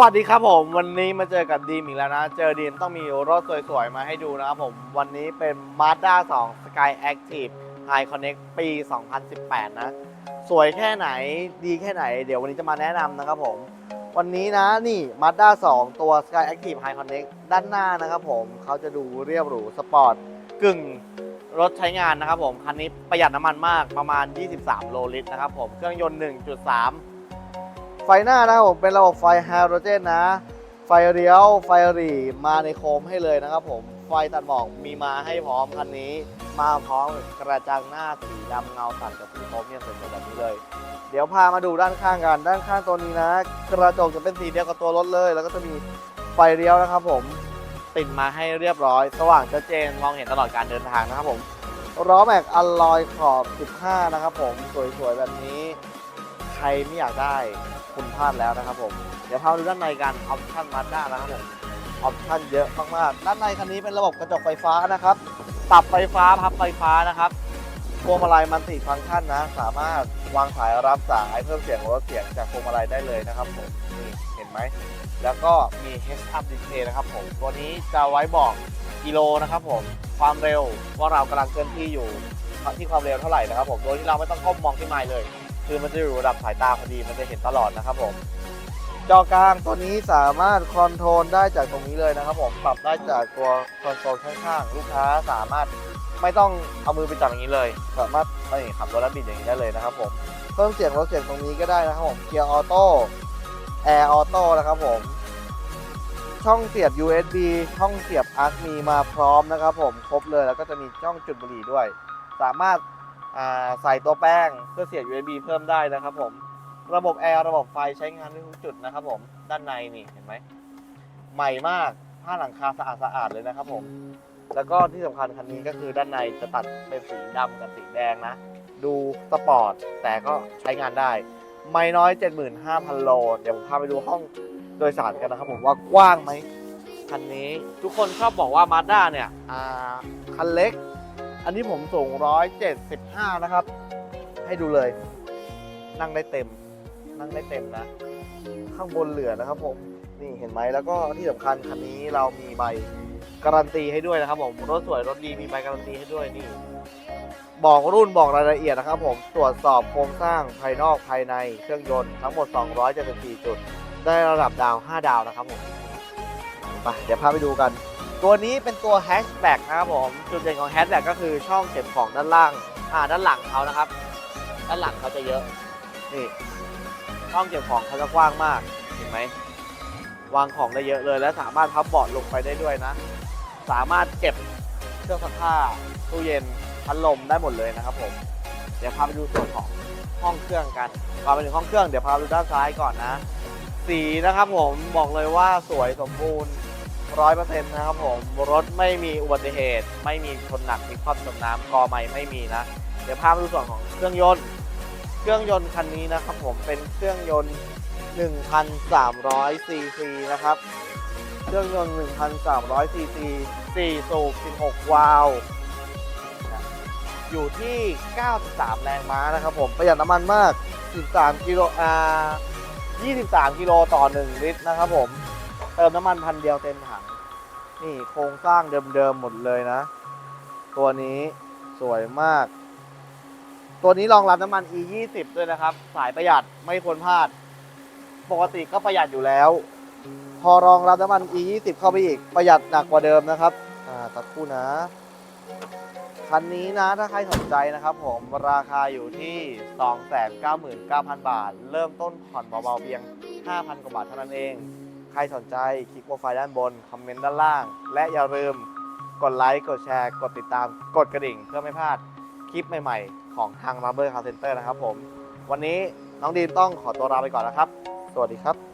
วัสดีครับผม วันนี้มาเจอกับดีมอีกแล้วนะ เจอดีมต้องมีรถสวยๆ มาให้ดูนะครับผม วันนี้เป็น Mazda 2 Sky Active High Connect ปี 2018 นะ สวยแค่ไหนดีแค่ไหน เดี๋ยววันนี้จะมาแนะนำนะครับผม วันนี้นะนี่ Mazda 2 ตัว Sky Active High Connect ด้านหน้านะครับผมเขาจะดูเรียบหรูสปอร์ตกึ่งรถใช้งานนะครับผม คันนี้ประหยัดน้ำมันมากประมาณ 23 โลลิตรนะครับผม เครื่องยนต์ 1.3 ไฟหน้านะครับผมเป็นระบบไฟไฮโดรเจนนะ ไฟเลี้ยว ไฟหรี่มาในโคมให้เลยนะครับผม ไฟตัดหมอกมีมาให้พร้อมคันนี้ มาพร้อมกระจังหน้าสีดำเงาตัดกับสีโครเมียสวยๆแบบนี้เลย เดี๋ยวพามาดูด้านข้างกัน ด้านข้างตัวนี้นะ กระจกจะเป็นสีเดียวกับตัวรถเลย แล้วก็จะมีไฟเลี้ยวนะครับผมติดมาให้เรียบร้อย สว่างชัดเจนมองเห็นตลอดการเดินทางนะครับผมล้อแม็กอลลอยขอบ 15 นะครับผม สวยๆ แบบนี้ ใครไม่อยากได้ คุณพลาดแล้วนะครับผม เดี๋ยวพาดูด้านในกันออปชั่นมาด้านะครับผมออปชั่นเยอะมากๆ ด้านในคันนี้เป็นระบบกระจกไฟฟ้านะครับปรับไฟฟ้าพับไฟฟ้านะครับพวงมาลัยมันติฟังก์ชันนะ สามารถวางสายรับสายเพิ่มเสียงลดเสียงจากพวงมาลัยได้เลยนะครับผมนี่เห็นไหม แล้วก็มี Heads Up Display นะครับผม ตัวนี้จะไว้บอกกิโลนะครับผม ความเร็วว่าเรากำลังเคลื่อนที่อยู่ที่ความเร็วเท่าไหร่นะครับผม โดยที่เราไม่ต้องก้มมองที่ไมล์เลย คือมันจะอยู่ระดับสายตาพอดีมันจะเห็นตลอดนะครับผม จอกลางตัวนี้สามารถคอนโทรลได้จากตรงนี้เลยนะครับผมปรับได้จากตัวคอนโซลข้างๆลูกค้าสามารถไม่ต้องเอามือไปจับอย่างนี้เลย สามารถนี่ขับรถแล้วบิดอย่างนี้ได้เลยนะครับผมเพิ่มเสียงลดเสียงตรงนี้ก็ได้นะครับผมเกียร์ออโต้แอร์ออโต้นะครับผมช่องเสียบ USB ช่องเสียบอาร์มีมาพร้อมนะครับผมครบเลยแล้วก็จะมีช่องจุดบุหรี่ด้วย สามารถ ใส่ตัวแป้งเพื่อเสียบ USB เพิ่มได้นะครับผม ระบบแอร์ระบบไฟใช้งานได้ทุกจุดนะครับผม ด้านในนี่เห็นไหม ใหม่มากผ้าหลังคาสะอาดสะอาดเลยนะครับผม แล้วก็ที่สำคัญคันนี้ก็คือด้านในจะตัดเป็นสีดำกับสีแดงนะ ดูสปอร์ตแต่ก็ใช้งานได้ ไม่น้อย 75,000 โล เดี๋ยวผมพาไปดูห้องโดยสารกันนะครับผมว่ากว้างไหมคันนี้ทุกคนชอบบอกว่ามาด้าเนี่ยคันเล็ก อันนี้ผมสูง 175 นะครับ ให้ดูเลย นั่งได้เต็ม นั่งได้เต็มนะ ข้างบนเหลือนะครับผม นี่เห็นไหมแล้วก็ที่สำคัญคันนี้เรามีใบการันตีให้ด้วยนะครับผม รถสวยรถดีมีใบการันตีให้ด้วยนี่ บอกรุ่นบอกรายละเอียดนะครับผมตรวจสอบโครงสร้างภายนอกภายในเครื่องยนต์ทั้งหมด 274 จุด ได้ระดับดาว 5 ดาวนะครับผมไปเดี๋ยวพาไปดูกัน ตัวนี้เป็นตัวแฮชแบ็กนะครับผม จุดเด่นของแฮชแบ็กก็คือช่องเก็บของด้านล่าง อ่า ด้านหลังเขานะครับ ด้านหลังเขาจะเยอะ นี่ ช่องเก็บของเขาจะกว้างมาก เห็นไหม วางของได้เยอะเลย และสามารถพับเบาะลงไปได้ด้วยนะ สามารถเก็บเครื่องซักผ้า ตู้เย็น พัดลมได้หมดเลยนะครับผม เดี๋ยวพาไปดูส่วนของห้องเครื่องกัน พาไปถึงห้องเครื่อง เดี๋ยวพาไปดูด้านซ้ายก่อนนะ สีนะครับผม บอกเลยว่าสวยสมบูรณ์ ร้อยเปอร์เซ็นต์นะครับผม รถไม่มีอุบัติเหตุ ไม่มีชนหนักมีความจมน้ำกอไม่ไม่มีนะ เดี๋ยวพาไปดูส่วนของเครื่องยนต์ เครื่องยนต์คันนี้นะครับผมเป็นเครื่องยนต์ 1,300ซีซีนะครับ เครื่องยนต์ 1,300ซีซี4สูบ16 วาล์วอยู่ที่ 93 แรงม้านะครับผม ประหยัดน้ำมันมาก 13 กิโลอ่า23 กิโลต่อ 1 ลิตรนะครับผม เติมน้ำมันพันเดียวเต็มถัง นี่โครงสร้างเดิมๆหมดเลยนะ ตัวนี้สวยมาก ตัวนี้รองรับน้ำมัน E 2 0ด้วยนะครับ สายประหยัดไม่ควรพลาด ปกติก็ประหยัดอยู่แล้ว พอรองรับน้ำมัน E 2 0เข้าไปอีกประหยัดหนักกว่าเดิมนะครับ อ่าสักครู่นะคันนี้นะถ้าใครสนใจนะครับผมราคาอยู่ที่ 299,000 บาท เริ่มต้นผ่อนเบาๆเพียง 5,000 กว่าบาทเท่านั้นเอง ใครสนใจคลิกโปรไฟล์ด้านบน คอมเมนต์ด้านล่าง และอย่าลืมกดไลค์ กดแชร์ กดติดตาม กดกระดิ่ง เพื่อไม่พลาดคลิปใหม่ๆ ของทาง Rubber Car Center นะครับผม วันนี้น้องดีนต้องขอตัวลาไปก่อนนะครับ สวัสดีครับ